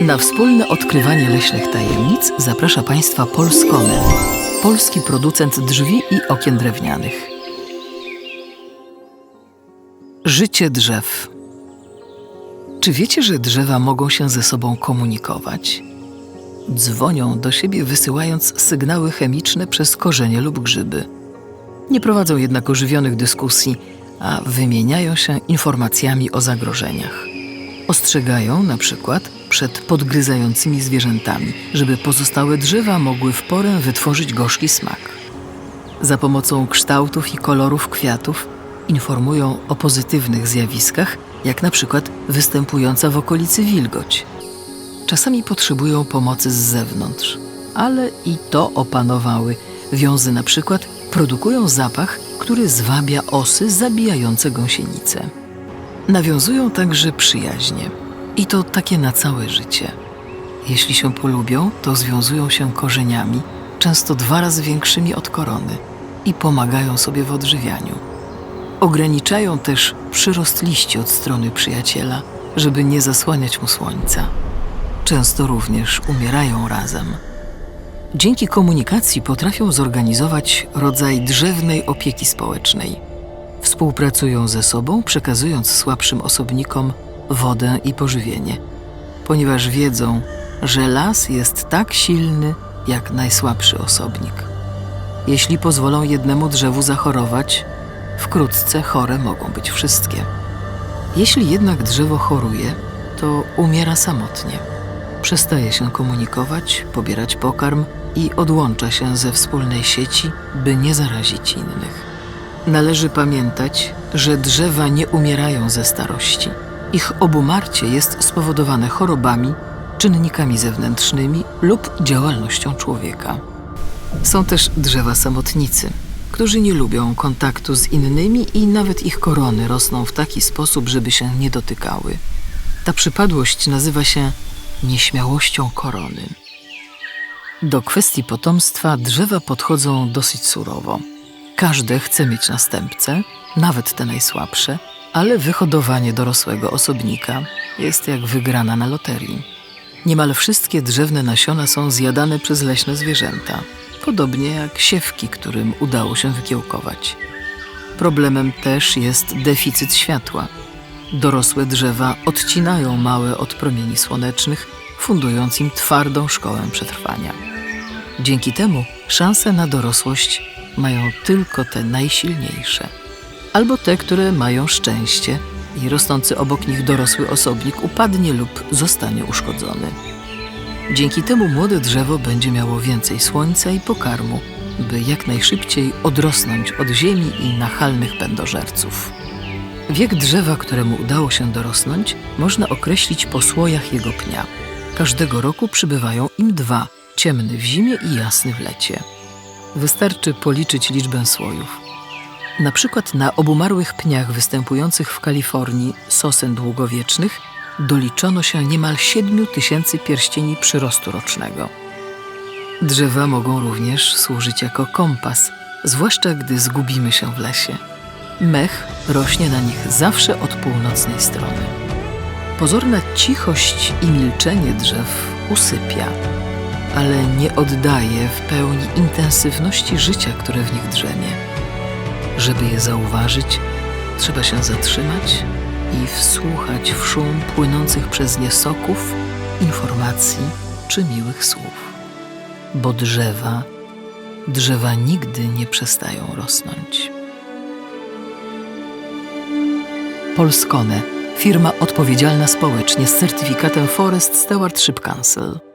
Na wspólne odkrywanie leśnych tajemnic zaprasza Państwa Polskonen, polski producent drzwi i okien drewnianych. Życie drzew. Czy wiecie, że drzewa mogą się ze sobą komunikować? Dzwonią do siebie, wysyłając sygnały chemiczne przez korzenie lub grzyby. Nie prowadzą jednak ożywionych dyskusji, a wymieniają się informacjami o zagrożeniach. Ostrzegają na przykład przed podgryzającymi zwierzętami, żeby pozostałe drzewa mogły w porę wytworzyć gorzki smak. Za pomocą kształtów i kolorów kwiatów informują o pozytywnych zjawiskach, jak na przykład występująca w okolicy wilgoć. Czasami potrzebują pomocy z zewnątrz, ale i to opanowały. Wiązy na przykład produkują zapach, który zwabia osy zabijające gąsienice. Nawiązują także przyjaźnie. I to takie na całe życie. Jeśli się polubią, to związują się korzeniami, często dwa razy większymi od korony, i pomagają sobie w odżywianiu. Ograniczają też przyrost liści od strony przyjaciela, żeby nie zasłaniać mu słońca. Często również umierają razem. Dzięki komunikacji potrafią zorganizować rodzaj drzewnej opieki społecznej. Współpracują ze sobą, przekazując słabszym osobnikom wodę i pożywienie, ponieważ wiedzą, że las jest tak silny jak najsłabszy osobnik. Jeśli pozwolą jednemu drzewu zachorować, wkrótce chore mogą być wszystkie. Jeśli jednak drzewo choruje, to umiera samotnie. Przestaje się komunikować, pobierać pokarm i odłącza się ze wspólnej sieci, by nie zarazić innych. Należy pamiętać, że drzewa nie umierają ze starości. Ich obumarcie jest spowodowane chorobami, czynnikami zewnętrznymi lub działalnością człowieka. Są też drzewa samotnicy, którzy nie lubią kontaktu z innymi i nawet ich korony rosną w taki sposób, żeby się nie dotykały. Ta przypadłość nazywa się nieśmiałością korony. Do kwestii potomstwa drzewa podchodzą dosyć surowo. Każde chce mieć następcę, nawet te najsłabsze, ale wyhodowanie dorosłego osobnika jest jak wygrana na loterii. Niemal wszystkie drzewne nasiona są zjadane przez leśne zwierzęta, podobnie jak siewki, którym udało się wykiełkować. Problemem też jest deficyt światła. Dorosłe drzewa odcinają małe od promieni słonecznych, fundując im twardą szkołę przetrwania. Dzięki temu szanse na dorosłość mają tylko te najsilniejsze, albo te, które mają szczęście i rosnący obok nich dorosły osobnik upadnie lub zostanie uszkodzony. Dzięki temu młode drzewo będzie miało więcej słońca i pokarmu, by jak najszybciej odrosnąć od ziemi i nachalnych pędożerców. Wiek drzewa, któremu udało się dorosnąć, można określić po słojach jego pnia. Każdego roku przybywają im dwa, ciemny w zimie i jasny w lecie. Wystarczy policzyć liczbę słojów. Na przykład na obumarłych pniach występujących w Kalifornii sosen długowiecznych doliczono się niemal 7 tysięcy pierścieni przyrostu rocznego. Drzewa mogą również służyć jako kompas, zwłaszcza gdy zgubimy się w lesie. Mech rośnie na nich zawsze od północnej strony. Pozorna cichość i milczenie drzew usypia, ale nie oddaje w pełni intensywności życia, które w nich drzemie. Żeby je zauważyć, trzeba się zatrzymać i wsłuchać w szum płynących przez nie soków, informacji czy miłych słów. Bo drzewa, drzewa nigdy nie przestają rosnąć. Polskone, firma odpowiedzialna społecznie z certyfikatem Forest Stewardship Council.